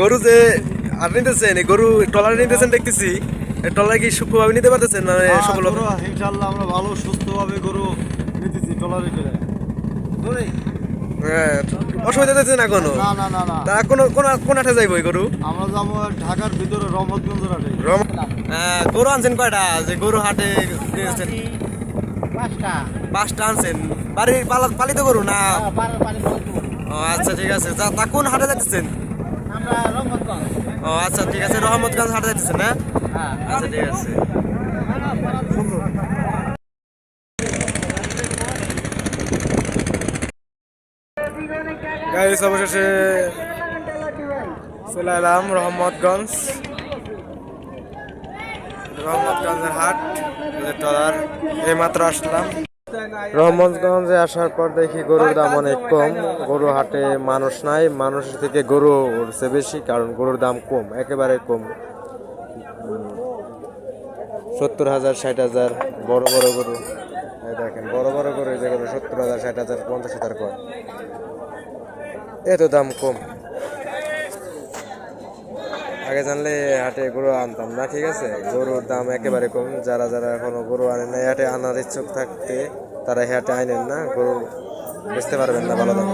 গরু যে আর নিতেছেন এই গরু টলারে নিতেছেন দেখতেছি। টলারে কি সুখভাবে নিতে পারতেছেন না হ্যাঁ, সকল ইনশাল্লাহ আমরা ভালো সুস্থভাবে গরু নিতেছি টলারে করে। ধরে হ্যাঁ, অসুবিধা দিতেছে না কোনো না না না না। তা কোন কোন কোন হাটে যাইব গরু? আমরা যাব ঢাকার ভিতরে রহমতগঞ্জ হাটে। হ্যাঁ, গরু আনছেন কয়টা? যে গরু হাটে দিয়েছেন পাঁচটা। আনছেন। বাড়ির পালিত গরু না? ও আচ্ছা ঠিক আছে। তা কোন হাটে রহমতগঞ্জ ও আচ্ছা ঠিক আছে রহমতগঞ্জ হাটে যাইতেছেন না? হ্যাঁ। আচ্ছা ঠিক আছে। গাইস অবশেষে চলে এলাম রহমতগঞ্জ। রহমতগঞ্জের হাট টলার এই মাত্র আসলাম। রহমতগঞ্জে আসার পর দেখি গরুর দাম অনেক কম। গরু হাটে মানুষ নাই মানুষের থেকে গরু উঠছে বেশি, কারণ গরুর দাম কম, একেবারে কম। সত্তর হাজার, ষাট হাজার, বড় বড় গরু। দেখেন, বড় বড় গরু যে গরু, সত্তর হাজার, ষাট হাজার, পঞ্চাশ হাজার কয়। এত দাম কম। আগে জানলে হাটে গরু আনতাম না, ঠিক আছে? গরুর দাম একেবারে কম। যারা যারা এখনও গরু আনেন না হাটে আনার ইচ্ছুক থাকতে তারা হাটে আনেন না। গরু বুঝতে পারবেন না ভালো দাম।